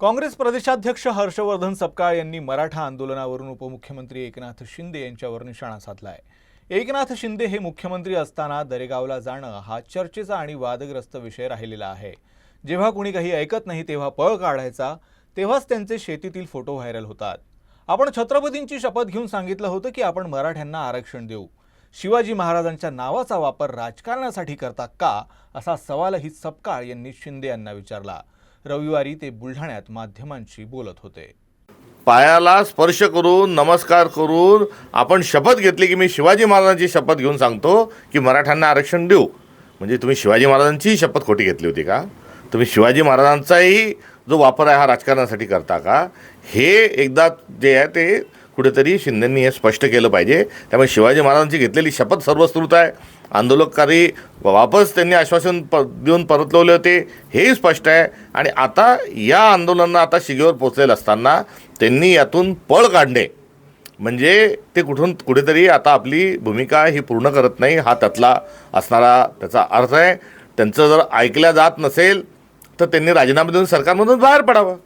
काँग्रेस प्रदेशाध्यक्ष हर्षवर्धन सपकाळ यांनी मराठा आंदोलनावरून उपमुख्यमंत्री एकनाथ शिंदे यांच्यावर निशाणा साधलाय. एकनाथ शिंदे हे मुख्यमंत्री असताना दरेगावला जाणं हा चर्चेचा आणि वादग्रस्त विषय राहिलेला आहे. जेव्हा कुणी काही ऐकत नाही तेव्हा पळ काढायचा तेव्हाच त्यांचे शेतीतील फोटो व्हायरल होतात. आपण छत्रपतींची शपथ घेऊन सांगितलं होतं की आपण मराठ्यांना आरक्षण देऊ. शिवाजी महाराजांच्या नावाचा वापर राजकारणासाठी करता का असा सवालही सपकाळ यांनी शिंदे यांना विचारला. रविवारी ते बुलढाण्यात माध्यमांशी बोलत होते. पायाला स्पर्श करून नमस्कार करून आपण शपथ घेतली की मी शिवाजी महाराजांची शपथ घेऊन सांगतो की मराठ्यांना आरक्षण देऊ. म्हणजे तुम्ही शिवाजी महाराजांचीही शपथ खोटी घेतली होती का? तुम्ही शिवाजी महाराजांचाही जो वापर आहे हा राजकारणासाठी करता का? हे एकदा जे आहे ते कुठेतरी शिंदेंनी हे स्पष्ट केलं पाहिजे. त्यामुळे शिवाजी महाराजांची घेतलेली शपथ सर्वस्कृत आहे. आंदोलनकारी वापस त्यांनी आश्वासन प देऊन परतवले होते. हेही स्पष्ट आहे. आणि आता या आंदोलनानं आता शिगेवर पोचलेलं असताना त्यांनी यातून पळ काढणे. म्हणजे ते कुठून कुठेतरी आता आपली भूमिका ही पूर्ण करत नाही हा त्यातला असणारा त्याचा अर्थ आहे. त्यांचं जर ऐकल्या जात नसेल तर त्यांनी राजीनामा देऊन सरकारमधून बाहेर पडावं.